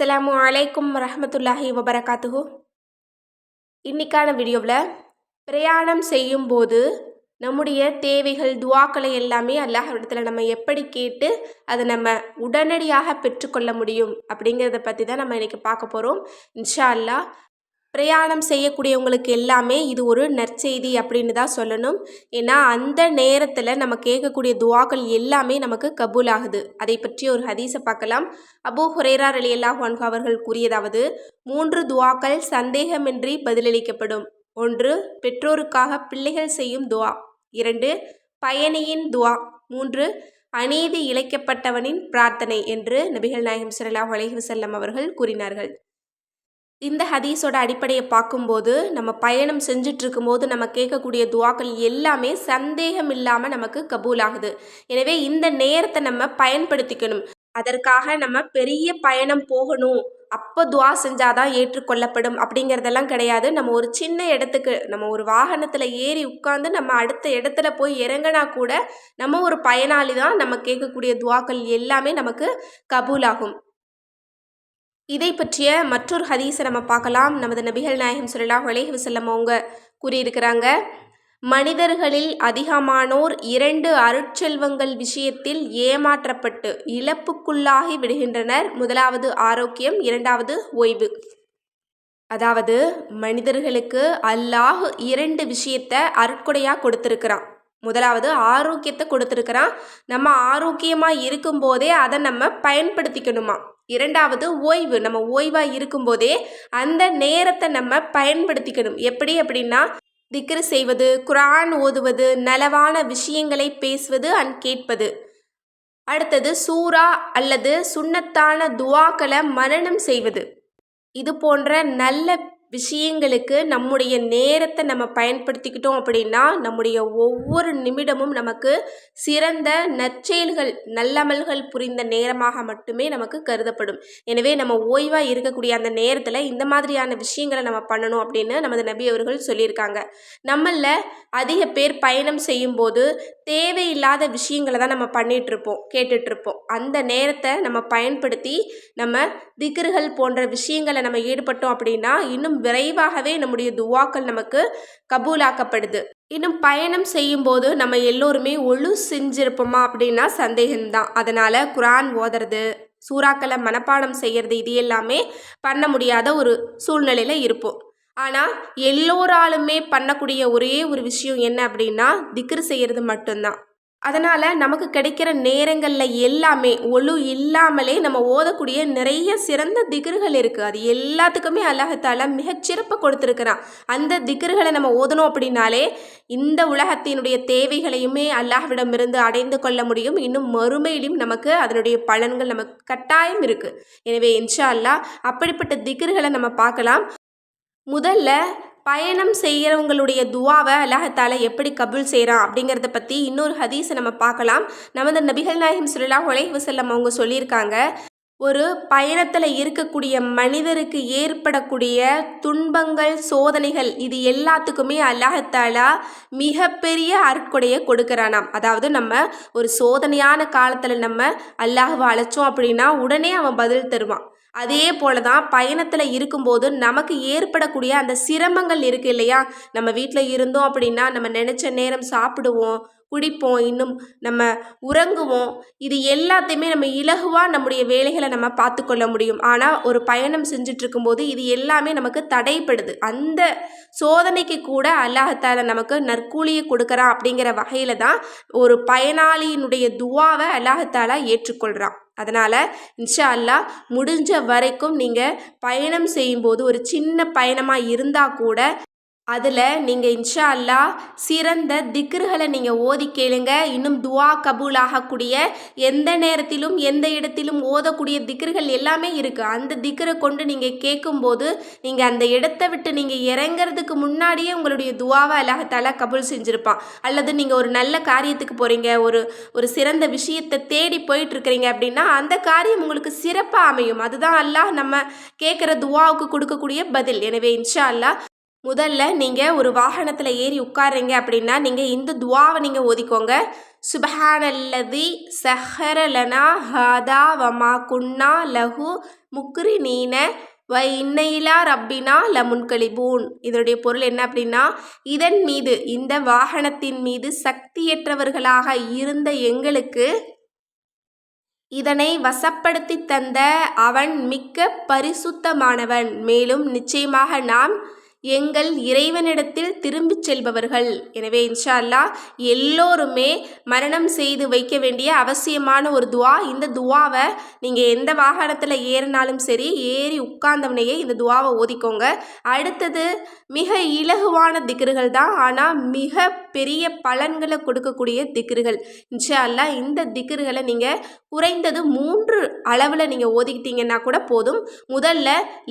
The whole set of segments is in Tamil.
அஸ்ஸலாமு அலைக்கும் வரஹமத்துல்லாஹி வபரகாத்துஹு. இன்னைக்கான வீடியோவில் பிரயாணம் செய்யும்போது நம்முடைய தேவைகள் துவாக்களை எல்லாமே அல்லாஹ் இடத்துல நம்ம எப்படி கேட்டு அதை நம்ம உடனடியாக பெற்றுக்கொள்ள முடியும் அப்படிங்கிறத பற்றி தான் நம்ம இன்றைக்கி பார்க்க போகிறோம் இன்ஷா அல்லாஹ் பிரயாணம் செய்யக்கூடியவங்களுக்கு எல்லாமே இது ஒரு நற்செய்தி அப்படின்னு தான் சொல்லணும். ஏன்னா அந்த நேரத்தில் நம்ம கேட்கக்கூடிய துவாக்கள் எல்லாமே நமக்கு கபூல் ஆகுது அதை பற்றி ஒரு ஹதீஸை பார்க்கலாம். அபூ ஹுரேரா அலி அல்லாஹ் அவர்கள் கூறியதாவது மூன்று துவாக்கள் சந்தேகமின்றி பதிலளிக்கப்படும். ஒன்று பெற்றோருக்காக பிள்ளைகள் செய்யும் துவா. இரண்டு பயணியின் துவா. மூன்று அநீதி இழைக்கப்பட்டவனின் பிரார்த்தனை என்று நபிகள் நாயகம் ஸல்லல்லாஹு அலஹி வசல்லம் அவர்கள் கூறினார்கள். இந்த ஹதீஸோட அடிப்படையை பார்க்கும்போது நம்ம பயணம் செஞ்சுட்டு இருக்கும்போது நம்ம கேட்கக்கூடிய துவாக்கள் எல்லாமே சந்தேகம் இல்லாமல் நமக்கு கபூல் ஆகுது எனவே இந்த நேரத்தை நம்ம பயன்படுத்திக்கணும். அதற்காக நம்ம பெரிய பயணம் போகணும். அப்போ துவா செஞ்சாதான் ஏற்றுக்கொள்ளப்படும் அப்படிங்கிறதெல்லாம் கிடையாது. நம்ம ஒரு சின்ன இடத்துக்கு நம்ம ஒரு வாகனத்தில் ஏறி உட்காந்து நம்ம அடுத்த இடத்துல போய் இறங்கினா கூட நம்ம ஒரு பயனாளி தான் நம்ம கேட்கக்கூடிய துவாக்கள் எல்லாமே நமக்கு கபூலாகும். இதை பற்றிய மற்றொரு ஹதீஸை நம்ம பார்க்கலாம். நமது நபிகள் நாயகம் சொல்லலாம் அலைஹி வஸல்லம் அவங்க கூறியிருக்கிறாங்க. மனிதர்களில் அதிகமானோர் இரண்டு அருட்செல்வங்கள் விஷயத்தில் ஏமாற்றப்பட்டு இழப்புக்குள்ளாகி விடுகின்றனர். முதலாவது ஆரோக்கியம் இரண்டாவது ஓய்வு. அதாவது மனிதர்களுக்கு அல்லாஹ் இரண்டு விஷயத்தை அருட்கொடையாக கொடுத்துருக்கிறான். முதலாவது ஆரோக்கியத்தை கொடுத்துருக்கிறான். நம்ம ஆரோக்கியமாக இருக்கும்போதே அதை நம்ம பயன்படுத்திக்கணுமா? இரண்டாவது ஓய்வு. நம்ம ஓய்வாக இருக்கும்போதே அந்த நேரத்தை நம்ம பயன்படுத்திக்கணும். எப்படி அப்படின்னா திக்ரு செய்வது குரான் ஓதுவது நலவான விஷயங்களை பேசுவது அண்ட் கேட்பது. அடுத்தது சூரா அல்லது சுண்ணத்தான துவாக்களை மரணம் செய்வது. இது போன்ற நல்ல விஷயங்களுக்கு நம்முடைய நேரத்தை நம்ம பயன்படுத்திக்கிட்டோம் அப்படின்னா நம்முடைய ஒவ்வொரு நிமிடமும் நமக்கு சிறந்த நற்செயல்கள் நல்லமல்கள் புரிந்த நேரமாக மட்டுமே நமக்கு கருதப்படும். எனவே நம்ம ஓய்வாக இருக்கக்கூடிய அந்த நேரத்தில் இந்த மாதிரியான விஷயங்களை நம்ம பண்ணணும் அப்படின்னு நமது நபி அவர்கள் சொல்லியிருக்காங்க. நம்மளில் அதிக பேர் பயணம் செய்யும்போது தேவையில்லாத விஷயங்களை தான் நம்ம பண்ணிகிட்ருப்போம் கேட்டுட்ருப்போம் அந்த நேரத்தை நம்ம பயன்படுத்தி நம்ம திக்ருகள் போன்ற விஷயங்களை நம்ம ஈடுபட்டோம் அப்படின்னா இன்னும் விரைவாகவே நம்முடைய துவாக்கள் நமக்கு கபூலாக்கப்படுது. இன்னும் பயணம் செய்யும்போது நம்ம எல்லோருமே ஒழு செஞ்சிருப்போமா அப்படின்னா சந்தேகம்தான். அதனால் குரான் ஓதுறது சூறாக்களை மனப்பாடம் செய்கிறது இது எல்லாமே பண்ண முடியாத ஒரு சூழ்நிலையில் இருப்போம். ஆனால் எல்லோராலுமே பண்ணக்கூடிய ஒரே ஒரு விஷயம் என்ன அப்படின்னா திக்ரு செய்கிறது மட்டும்தான். அதனால் நமக்கு கிடைக்கிற நேரங்களில் எல்லாமே ஒழு இல்லாமலே நம்ம ஓதக்கூடிய நிறைய சிறந்த திகர்கள் இருக்குது அது எல்லாத்துக்குமே அல்லாஹத்தால மிகச்சிறப்பு கொடுத்துருக்கிறான். அந்த திகர்களை நம்ம ஓதணும் அப்படின்னாலே இந்த உலகத்தினுடைய தேவைகளையுமே அல்லாஹ்விடமிருந்து அடைந்து கொள்ள முடியும். இன்னும் மறுமையிலும் நமக்கு அதனுடைய பலன்கள் நமக்கு கட்டாயம் இருக்குது எனவே இன்ஷா அல்லாஹ் அப்படிப்பட்ட திகர்களை நம்ம பார்க்கலாம். முதல்ல பயணம் செய்கிறவங்களுடைய துவாவை அல்லாஹத்தால எப்படி கபுல் செய்கிறான் அப்படிங்கிறத பற்றி இன்னொரு ஹதீஸை நம்ம பார்க்கலாம். நமது நபிகள் நாயகம் சுல்லா அலைஹி வசல்லம் அவங்க சொல்லியிருக்காங்க. ஒரு பயணத்தில் இருக்கக்கூடிய மனிதருக்கு ஏற்படக்கூடிய துன்பங்கள் சோதனைகள் இது எல்லாத்துக்குமே அல்லாஹத்தாலா மிகப்பெரிய அருட்கொடையை கொடுக்குறானாம். அதாவது நம்ம ஒரு சோதனையான காலத்தில் நம்ம அல்லாஹுவை அழைச்சோம் அப்படின்னா உடனே அவன் பதில் தருவான். அதே போல தான் பயணத்தில் இருக்கும்போது நமக்கு ஏற்படக்கூடிய அந்த சிரமங்கள் இருக்குது இல்லையா? நம்ம வீட்டில் இருந்தோம் அப்படின்னா நம்ம நினச்ச நேரம் சாப்பிடுவோம் குடிப்போம் இன்னும் நம்ம உறங்குவோம். இது எல்லாத்தையுமே நம்ம இலகுவாக நம்முடைய வேலைகளை நம்ம பார்த்துக்கொள்ள முடியும். ஆனால் ஒரு பயணம் செஞ்சிட்ருக்கும்போது இது எல்லாமே நமக்கு தடைப்படுது. அந்த சோதனைக்கு கூட அல்லாஹத்தால நமக்கு நற்கூலியை கொடுக்குறான் அப்படிங்கிற வகையில் தான் ஒரு பயனாளியினுடைய துவாவை அல்லாஹத்தாலா ஏற்றுக்கொள்கிறான் அதனால் இன்ஷா அல்லாஹ் முடிஞ்ச வரைக்கும் நீங்கள் பயணம் செய்யும்போது ஒரு சின்ன பயணமாக இருந்தால் கூட அதில் நீங்கள் இன்ஷா அல்லா சிறந்த திக்ருகளை நீங்கள் ஓதி கேளுங்க. இன்னும் துவா கபூல் ஆகக்கூடிய எந்த நேரத்திலும் எந்த இடத்திலும் ஓதக்கூடிய திக்ருகள் எல்லாமே இருக்குது அந்த திக்ரை கொண்டு நீங்கள் கேட்கும்போது நீங்கள் அந்த இடத்த விட்டு நீங்கள் இறங்கிறதுக்கு முன்னாடியே உங்களுடைய துவாவை அல்லாஹத்தாலா கபூல் செஞ்சுருப்பான். அல்லது நீங்கள் ஒரு நல்ல காரியத்துக்கு போகிறீங்க ஒரு ஒரு சிறந்த விஷயத்தை தேடி போயிட்டுருக்கிறீங்க அப்படின்னா அந்த காரியம் உங்களுக்கு சிறப்பாக அமையும். அதுதான் அல்லாஹ் நம்ம கேட்குற துவாவுக்கு கொடுக்கக்கூடிய பதில். எனவே இன்ஷா அல்லா முதல்ல நீங்கள் ஒரு வாகனத்தில் ஏறி உட்காருங்க அப்படின்னா நீங்கள் இந்த துவாவை நீங்கள் ஓதிக்கோங்க. சுபஹானல்லதி சஹரலனா ஹாதா வமா குன்னா லஹு முக்ரினீன வ இன்னையிலா ரப்பினா லமுன்கலிபூன். இதனுடைய பொருள் என்ன அப்படின்னா இதன் மீது இந்த வாகனத்தின் மீது சக்தியற்றவர்களாக இருந்த எங்களுக்கு இதனை வசப்படுத்தி தந்த அவன் மிக்க பரிசுத்தமானவன். மேலும் நிச்சயமாக நாம் எங்கள் இறைவனிடத்தில் திரும்பிச் செல்பவர்கள். எனவே இன்ஷா அல்லா எல்லோருமே மரணம் செய்து வைக்க வேண்டிய அவசியமான ஒரு துவா. இந்த துவாவை நீங்கள் எந்த வாகனத்தில் ஏறினாலும் சரி ஏறி உட்கார்ந்தவனையே இந்த துவாவை ஓதிக்கோங்க. அடுத்தது மிக இலகுவான திக்ருகள் தான். ஆனால் மிக பெரிய பலன்களை கொடுக்கக்கூடிய திக்ருகள். இன்ஷா அல்லாஹ் இந்த திக்ருகளை நீங்கள் குறைந்தது மூன்று அளவில் நீங்கள் ஓதிக்கிட்டீங்கன்னா கூட போதும். முதல்ல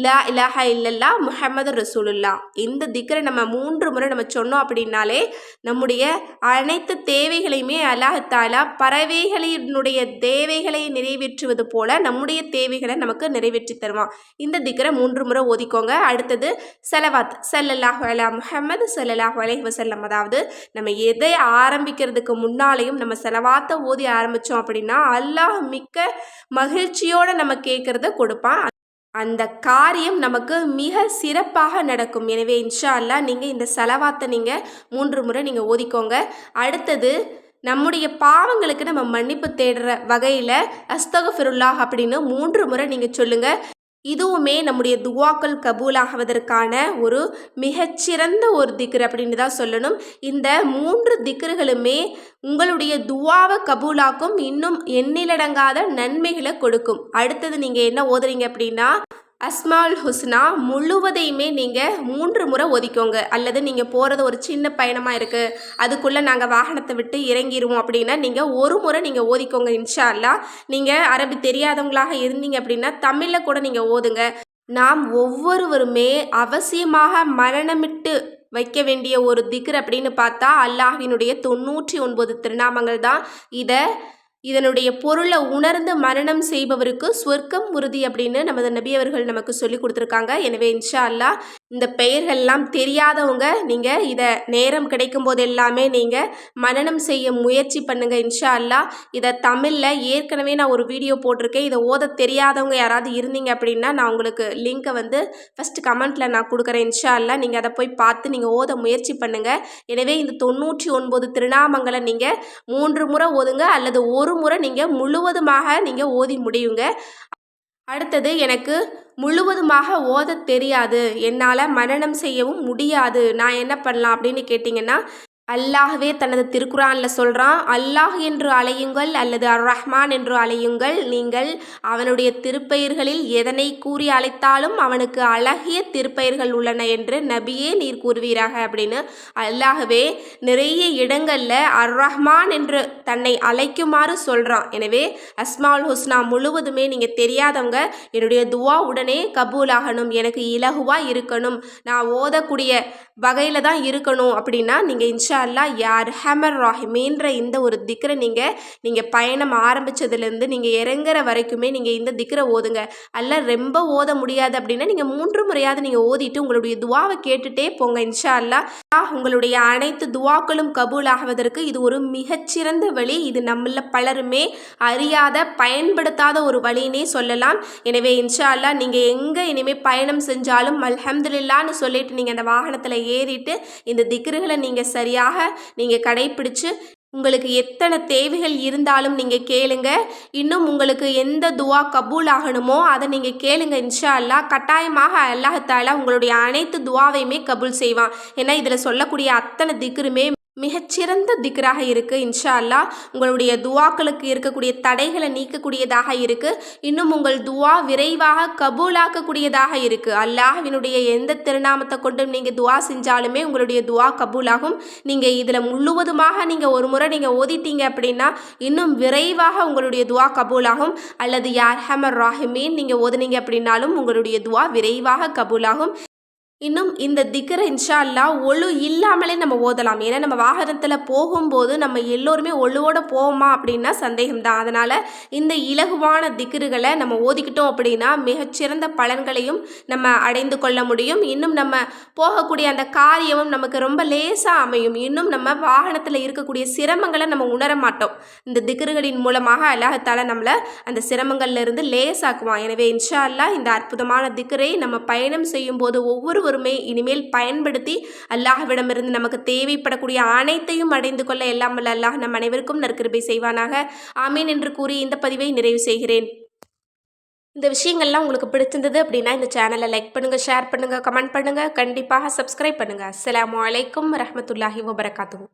லா இலாஹா இல்லல்லா முஹம்மது ரசூலுல்லா இந்த திக்கரை நம்ம மூன்று முறை நம்ம சொன்னோம் அப்படின்னாலே நம்முடைய அனைத்து தேவைகளையுமே அல்லாஹாலா பறவைகளினுடைய தேவைகளை நிறைவேற்றுவது போல நம்முடைய தேவைகளை நமக்கு நிறைவேற்றி தருவான். இந்த திக்கரை மூன்று முறை ஓதிக்கோங்க. அடுத்தது செலவாத். செல்லல்லாஹ் அலா முஹம்மது செல்லல்லாஹ் அலை வசல்லம் அதாவது நம்ம எதை ஆரம்பிக்கிறதுக்கு முன்னாலேயும் நம்ம செலவாத்த ஓதி ஆரம்பித்தோம் அப்படின்னா அல்லாஹ் மிக்க மகிழ்ச்சியோடு நம்ம கேட்குறத கொடுப்பான். அந்த காரியம் நமக்கு மிக சிறப்பாக நடக்கும். எனவே இன்ஷா அல்லா நீங்கள் இந்த செலவாத்தை நீங்கள் மூன்று முறை நீங்கள் ஓதிக்கோங்க. அடுத்தது நம்முடைய பாவங்களுக்கு நம்ம மன்னிப்பு தேடுற வகையில் அஸ்தகஃபிருல்லாஹ் அப்படின்னு மூன்று முறை நீங்கள் சொல்லுங்கள் இதுவுமே நம்முடைய துவாக்கள் கபூலாகுவதற்கான ஒரு மிகச்சிறந்த ஒரு திக்ரு அப்படின்னு தான் சொல்லணும். இந்த மூன்று திக்ருகளுமே உங்களுடைய துவாவை கபூலாக்கும் இன்னும் எண்ணிலடங்காத நன்மைகளை கொடுக்கும். அடுத்தது நீங்கள் என்ன ஓதுறீங்க அப்படின்னா அஸ்மால் ஹுஸ்னா முழுவதையுமே நீங்கள் மூன்று முறை ஒதுக்கோங்க அல்லது நீங்கள் போகிறது ஒரு சின்ன பயணமாக இருக்குது அதுக்குள்ளே நாங்கள் வாகனத்தை விட்டு இறங்கிடுவோம் அப்படின்னா நீங்கள் ஒரு முறை நீங்கள் ஓதிக்கோங்க இன்ஷா அல்லா நீங்கள் அரபி தெரியாதவங்களாக இருந்தீங்க அப்படின்னா தமிழில் கூட நீங்கள் ஓதுங்க. நாம் ஒவ்வொருவருமே அவசியமாக மரணமிட்டு வைக்க வேண்டிய ஒரு திக்ர் அப்படின்னு பார்த்தா அல்லாஹினுடைய தொண்ணூற்றி ஒன்பது திருநாமங்கள் தான். இதை இதனுடைய பொருளை உணர்ந்து மரணம் செய்பவருக்கு சொர்க்கம் உறுதி அப்படின்னு நமது நபி அவர்கள் நமக்கு சொல்லி கொடுத்துருக்காங்க. எனவே இன்ஷா அல்லா இந்த பெயர்கள்லாம் தெரியாதவங்க நீங்கள் இதை நேரம் கிடைக்கும் போது எல்லாமே நீங்கள் மனநம் செய்ய முயற்சி பண்ணுங்கள் இன்ஷா அல்லா இதை தமிழில் ஏற்கனவே நான் ஒரு வீடியோ போட்டிருக்கேன். இதை ஓத தெரியாதவங்க யாராவது இருந்தீங்க அப்படின்னா நான் உங்களுக்கு லிங்க்கை வந்து ஃபஸ்ட்டு கமெண்ட்டில் நான் கொடுக்குறேன் இன்ஷா அல்லா நீங்கள் அதை போய் பார்த்து நீங்கள் ஓத முயற்சி பண்ணுங்கள் எனவே இந்த தொண்ணூற்றி ஒன்பது திருநாமங்களை நீங்கள் மூன்று முறை ஓதுங்க அல்லது ஒரு முறை நீங்கள் முழுவதுமாக நீங்கள் ஓதி முடியுங்க. அடுத்தது எனக்கு முழுவதுமாக ஓத தெரியாது. என்னால் மனநம் செய்யவும் முடியாது. நான் என்ன பண்ணலாம் அப்படின்னு கேட்டிங்கன்னா அல்லாஹ்வே தனது திருக்குறானில் சொல்கிறான் அல்லாஹ் என்று அலையுங்கள் அல்லது அர் ரஹ்மான் என்று அலையுங்கள் நீங்கள் அவனுடைய திருப்பெயர்களில் எதனை கூறி அழைத்தாலும் அவனுக்கு அழகிய திருப்பெயர்கள் உள்ளன என்று நபியே நீர் கூறுவீராக அப்படின்னு அல்லாஹ்வே நிறைய இடங்களில் அர் ரஹ்மான் என்று தன்னை அழைக்குமாறு சொல்கிறான் எனவே அஸ்மால் ஹுஸ்னா முழுவதுமே நீங்கள் தெரியாதவங்க என்னுடைய துவா உடனே கபூலாகணும் எனக்கு இலகுவாக இருக்கணும் நான் ஓதக்கூடிய வகையில் தான் இருக்கணும் அப்படின்னா நீங்கள் இன்ஷா அல்லா யார் ஹமர் ராஹிமேன்ற இந்த ஒரு திக்கரை நீங்கள் நீங்கள் பயணம் ஆரம்பித்ததுலேருந்து நீங்கள் இறங்குற வரைக்குமே நீங்கள் இந்த திக்கரை ஓதுங்க. அல்ல ரொம்ப ஓத முடியாது அப்படின்னா நீங்கள் மூன்று முறையாவது நீங்கள் ஓதிட்டு உங்களுடைய துவாவை கேட்டுட்டே போங்க இன்ஷா அல்லா உங்களுடைய அனைத்து துவாக்களும் கபூல் ஆகுவதற்கு இது ஒரு மிகச்சிறந்த வழி. இது நம்மள பலருமே அறியாத பயன்படுத்தாத ஒரு வழினே சொல்லலாம். எனவே இன்ஷா அல்லா நீங்கள் எங்கே இனிமேல் பயணம் செஞ்சாலும் அல்ஹம்துலில்லான்னு சொல்லிட்டு நீங்கள் அந்த வாகனத்தில் ஏறிட்டு இந்த திக்ருகளை நீங்கள் சரியாக நீங்கள் கடைப்பிடிச்சு உங்களுக்கு எத்தனை தேவைகள் இருந்தாலும் நீங்கள் கேளுங்க. இன்னும் உங்களுக்கு எந்த துவா கபூல் ஆகணுமோ அதை நீங்கள் கேளுங்க இன்ஷா அல்லா கட்டாயமாக அல்லாஹாலா உங்களுடைய அனைத்து துவாவையுமே கபூல் செய்வான். ஏன்னா இதில் சொல்லக்கூடிய அத்தனை திக்ருமே மிகச்சிறந்த திக்ராக இருக்குது இன்ஷா அல்லா உங்களுடைய துவாக்களுக்கு இருக்கக்கூடிய தடைகளை நீக்கக்கூடியதாக இருக்குது இன்னும் உங்கள் துவா விரைவாக கபூலாக்கக்கூடியதாக இருக்குது அல்லாஹினுடைய எந்த திருநாமத்தை கொண்டும் நீங்கள் துவா செஞ்சாலுமே உங்களுடைய துவா கபூலாகும். நீங்கள் இதில் முழுவதுமாக நீங்கள் ஒரு முறை நீங்கள் ஓதிட்டீங்க அப்படின்னா இன்னும் விரைவாக உங்களுடைய துவா கபூலாகும். அல்லது யார் ஹமர் ராஹிமீன் நீங்கள் ஓதுனீங்க அப்படின்னாலும் உங்களுடைய துவா விரைவாக கபூலாகும். இன்னும் இந்த திக்கரை இன்ஷா அல்லா ஒழு இல்லாமலே நம்ம ஓதலாம். ஏன்னா நம்ம வாகனத்தில் போகும்போது நம்ம எல்லோருமே ஒழுவோட போவோமா அப்படின்னா சந்தேகம்தான். அதனால் இந்த இலகுவான திக்கருகளை நம்ம ஓதிக்கிட்டோம் அப்படின்னா மிகச்சிறந்த பலன்களையும் நம்ம அடைந்து கொள்ள முடியும். இன்னும் நம்ம போகக்கூடிய அந்த காரியமும் நமக்கு ரொம்ப லேசாக அமையும். இன்னும் நம்ம வாகனத்தில் இருக்கக்கூடிய சிரமங்களை நம்ம உணர மாட்டோம். இந்த திக்ருகளின் மூலமாக அல்லாஹத்தால் நம்மளை அந்த சிரமங்கள்லேருந்து லேசாக்குவான். எனவே இன்ஷா அல்லா இந்த அற்புதமான திக்கரை நம்ம பயணம் செய்யும்போது ஒருமை இனிமேல் பயன்படுத்தி அல்லாஹ்விடமிருந்து நமக்கு தேவைப்படக்கூடிய அனைத்தையும் அடைந்து கொள்ள எல்லாம் வல்ல அல்லாஹ் நம் அனைவருக்கும் நற்கிருபை செய்வானாக. ஆமீன் என்று கூறி இந்த பதிவை நிறைவு செய்கிறேன். இந்த விஷயங்கள்லாம் உங்களுக்கு பிடிச்சிருந்தது அப்படின்னா இந்த சேனலை லைக் பண்ணுங்கள் ஷேர் பண்ணுங்கள் கமெண்ட் பண்ணுங்கள் கண்டிப்பாக சப்ஸ்கிரைப் பண்ணுங்கள் அஸ்ஸலாமு அலைக்கும் வரஹ்மத்துல்லாஹி வபரகாத்துஹு.